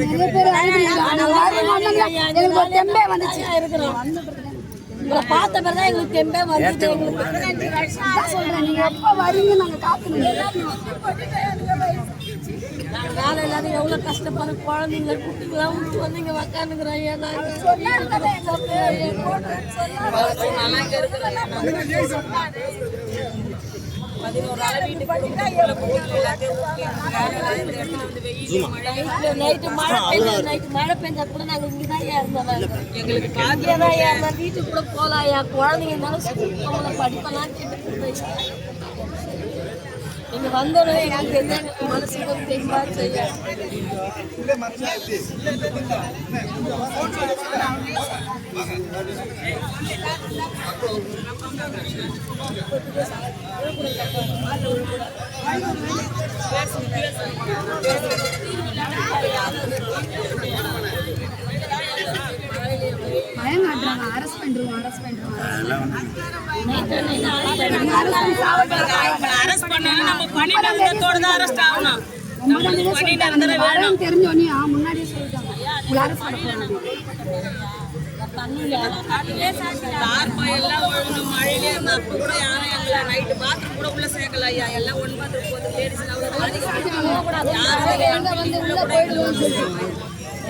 நிறைய பேர் அழுகுறீங்க. ஆனா யாரும் வந்தாங்க. எனக்கு ஒரு தெம்பே வந்துச்சு உங்களை பார்த்த பிறகு எங்களுக்கு தெம்பே வந்துச்சு எங்களுக்கு சொல்றேன் நீங்க எப்ப வரீங்க நாங்க காத்துனோம் நாங்க வேலை இல்லாத எவ்வளவு கஷ்டப்படுற குழந்தைங்க குட்டிங்களாம் விட்டு வந்து இங்க உக்காந்துக்கிறோம் ஏன்னா பதினோரு ஆள் வீட்டுக்கு நைட்டு மழை பெஞ்சா நைட்டு மழை பெஞ்சா கூட நாங்க இங்கதான் இருந்தோம் எங்களுக்கு பாக்கியதான் இருந்தோம் வீட்டுக்கு கூட போலாயா குழந்தைங்க இருந்தாலும் ஸ்கூல் போகல படிப்பெல்லாம் கேட்டு நீங்க வந்தோடனே எனக்கு தெரிஞ்ச எங்களுக்கு மனசுக்கு ஒரு செய்ய பயம் காட்டுறாங்க அரஸ்ட் பண்றோம் அரஸ்ட் பண்றோம். அரெஸ்ட் பண்ணணும் நம்ம பண்ணிட்டு இருந்ததோட தான் அரெஸ்ட் ஆகணும். பயம் தெரிஞ்சோனே ஆ, முன்னாடியே சொல்லிட்டாங்க. உங்களை அரஸ்ட் பண்ண போறாங்க தார்பாய் எல்லாம் ஒழுங்கு மழையிலே இருந்த அப்ப கூட யாரும் எங்களை நைட்டு பாத்ரூம் கூட உள்ள சேர்க்கல ஐயா எல்லாம் ஒன் பாத்ரூம் போது லேடிஸ் எங்க வந்து உள்ள போயிடுவோம்னு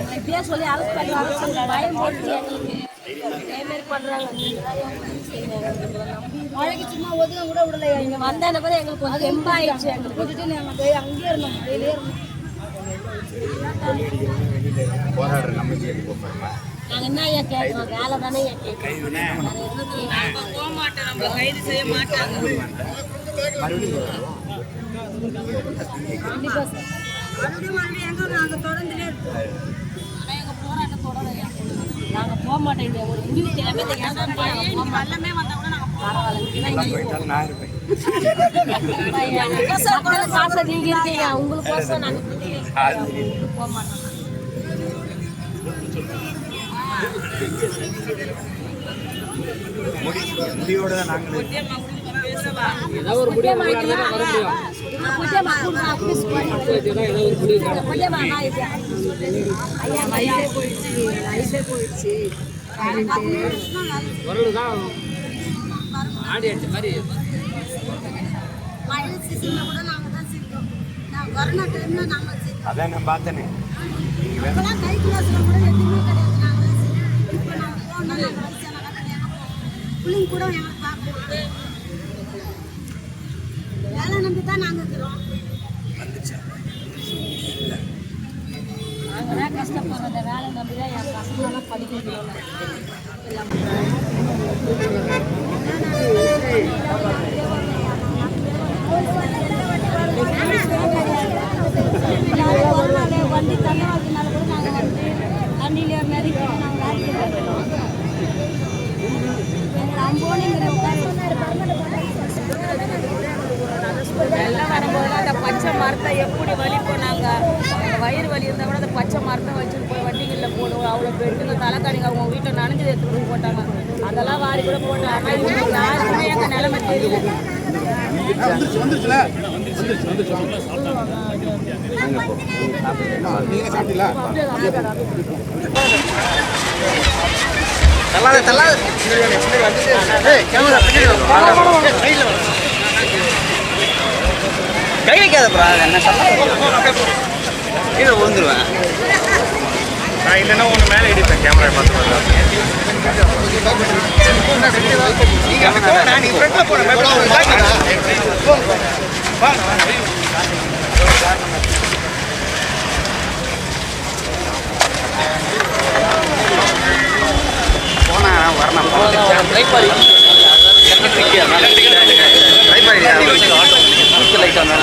சொல்லி இப்படியே சொல்லி அரசு பண்ணி அரசு பயம் போட்டு எங்களுக்கு இதே மாதிரி பண்றாங்க? நீங்க தான் எங்களுக்கு செய்யுங்க. மழைக்கு சும்மா ஒதுங்க கூட விடலையா? நீங்க வந்த பிறகு எங்களுக்கு கொஞ்சம் தெம்பா ஆயிடுச்சு எங்களுக்கு. போட்டுட்டு நாங்க போய் அங்கேயே இருந்தோம் மழையிலே இருந்தோம். போராடுற நம்பிக்கை என்ன ஐயா கேட்கறோம் வேலை தானே ஐயா கேட்கறோம் வேற எதுவும் கேட்கல. போக மாட்டோம் நம்மள கைது செய்ய மாட்டாங்க கண்டிப்பா சார். ஆனா எங்க போராட்டம் தொடரும் ஐயா. நாங்க போக மாட்டோம். இங்க ஒரு முடிவு தேவை எல்லாமே வந்தா கூட நாங்க பரவாயில்ல. நான் இருப்பேன். உங்களுக்கோசம் போக மாட்டோம். நாங்கள் ஆபீஸ் குட்டியம்மா நான் இது ஐயா லைஃபே போயிடுச்சு லைஃபே போயிடுச்சு மழை சீசன்ல கூட நாங்க தான் சிரிக்கிறோம் நான் கொரோனா டைம்ல நாங்க சிரிக்கிறோம் அதான் நான் பார்த்தேனே. நீங்கள் வேணும் கை கிளாஸ்ல கூட எதுவுமே கிடையாது நாங்க இப்போ நாங்க நாங்க பிள்ளைங்க கூட எங்களுக்கு பார்க்கணும் வேலை நம்பி தான் நாங்க இருக்கிறோம் நாங்க தான் கஷ்டப்படுறத. வேலை நம்பி தான் என் பசங்களெல்லாம் படிக்க வைக்கணும் வண்டி தண்ணி வாங்கினால கூட நாங்கள் வந்து தண்ணியில மாதிரி நாங்கள் வேலைக்கு போயிடுவோம் எங்கள் அம்போனிங்கிற எல்லாம் வரும்போது அந்த பச்சை மரத்தை எப்படி வலி போனாங்க அந்த வயிறு வலி இருந்தால் கூட அந்த பச்சை மரத்தை வச்சுட்டு போய் வண்டிகளில் போடுவோம் அவ்வளோ பெட்டுங்க தலைக்காணிங்க அவங்க வீட்டில் நனைஞ்சு எடுத்து போய் போட்டாங்க. அதெல்லாம் வாரி கூட போட்டாங்க. ஆனால் இவங்களுக்கு யாருக்குமே எங்கள் நிலைமை தெரியல. நீங்கள் சாப்பிட்டீங்களா கை வைக்காதப்பா என்ன சொல்ல? கீழே விழுந்துருவேன். நான் இல்லைன்னா ஒன்று மேலே இடிப்பேன் கேமரா பார்த்து போனா வரணும். லைட் போயிட்டாங்க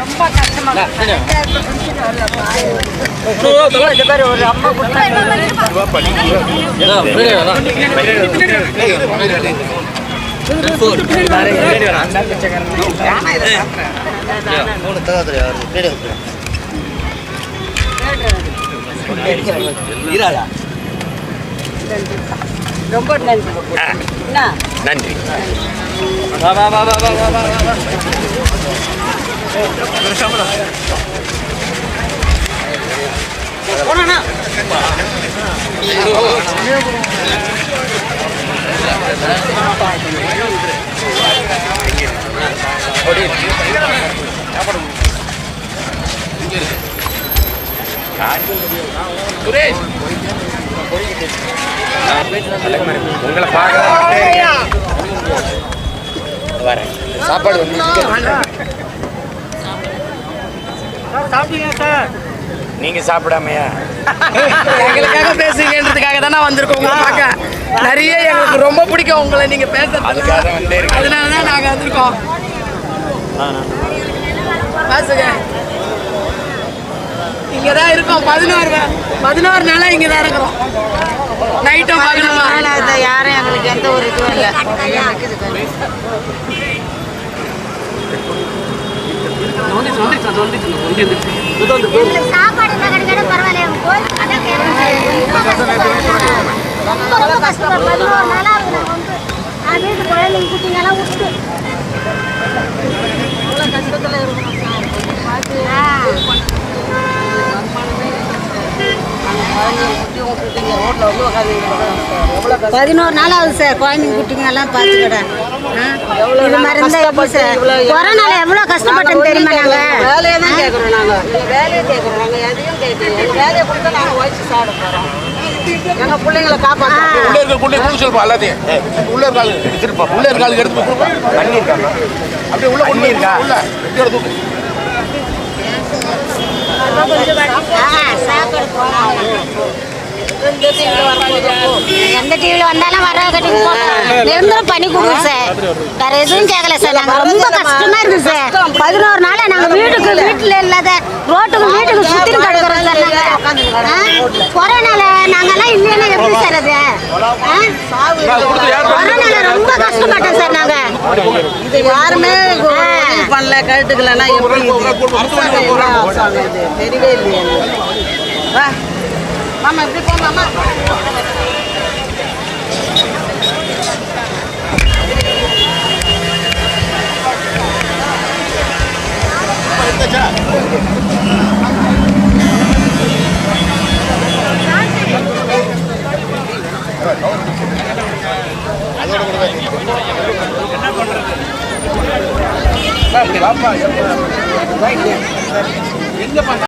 ரொம்ப கஷ்டமா மூணு தகவல் தெரியாது பின்னாடி நன்றி. என்ன நன்றி. சுரேஷ் உங்களை பார்க்க வரேன் சாப்பாடு வந்து நீங்க சாப்பிடாமையா? எங்களுக்காக பேசுங்கன்றதுக்காக தானே வந்திருக்கோம். உங்களை பார்க்க. நிறைய எங்களுக்கு ரொம்ப பிடிக்கும் உங்களை நீங்க பேசுறது அதுக்காக வந்தே அதனால தான் நாங்க வந்திருக்கோம். பேசுங்க. இங்க தான் இருக்கோம். பதினோரு பதினோரு நாளா இங்க தான் இருக்கிறோம் நைட்டும் பகலுமா யாரும் எங்களுக்கு எந்த ஒரு இதுவும் இல்லை. ரொம்ப ரொம்ப கஷ்டம் பதினோரு நாளா இருக்கு. நாங்க வந்து நான் வீட்டு குழந்தைங்க குட்டிங்கெல்லாம் விட்டு. பதினோரு நாள் ஆகுது சார் குழந்தைங்க குட்டிங்க எல்லாம் பார்த்துக்கிட. இது மாதிரி இருந்தா எப்படி சார். கொரோனால எவ்வளோ கஷ்டப்பட்டோம் தெரியுமா நாங்க? வேலையை தான் கேட்குறோம் நாங்கள் வேலையை கேட்குறோம். நாங்கள் எதையும் எங்கள் வேலையை கொடுத்தா நாங்கள் உழைச்சி சாப்பிட போகிறோம் எங்கள் பிள்ளைங்களை காப்பாற்ற உள்ள இருக்க கொண்டு எல்லாத்தையும். உள்ள உள்ள எடுத்து கொடுப்பா தண்ணி அப்படியே உள்ள கொண்டு இருக்கா? உள்ள. எடுத்து எந்த டிவியில் வந்தாலும் வர நிரந்தரம் பண்ணி கொடுங்க சார் வேற எதுவும் கேட்கல சார் நாங்க ரொம்ப கஷ்டமா இருக்கு சார் பதினோரு நாளா நாங்க வீட்டுக்கு வீட்டுல இல்லாத ரோட்டுக்கு வீட்டுக்கு சுத்தி கிடக்குறோம் சார் நாங்க. ஆ? கொரோனால நாங்கெல்லாம் இல்லைன்னா எப்படி சார் அது? கொரோனால ரொம்ப கஷ்டப்பட்டோம் சார் நாங்க. இது யாருமே பண்ணல. கழுத்துக்கலன்னா எப்படி? தெரியவே இல்லையே. வா. மாமா இப்படி போ மாமா. எங்க பண்ண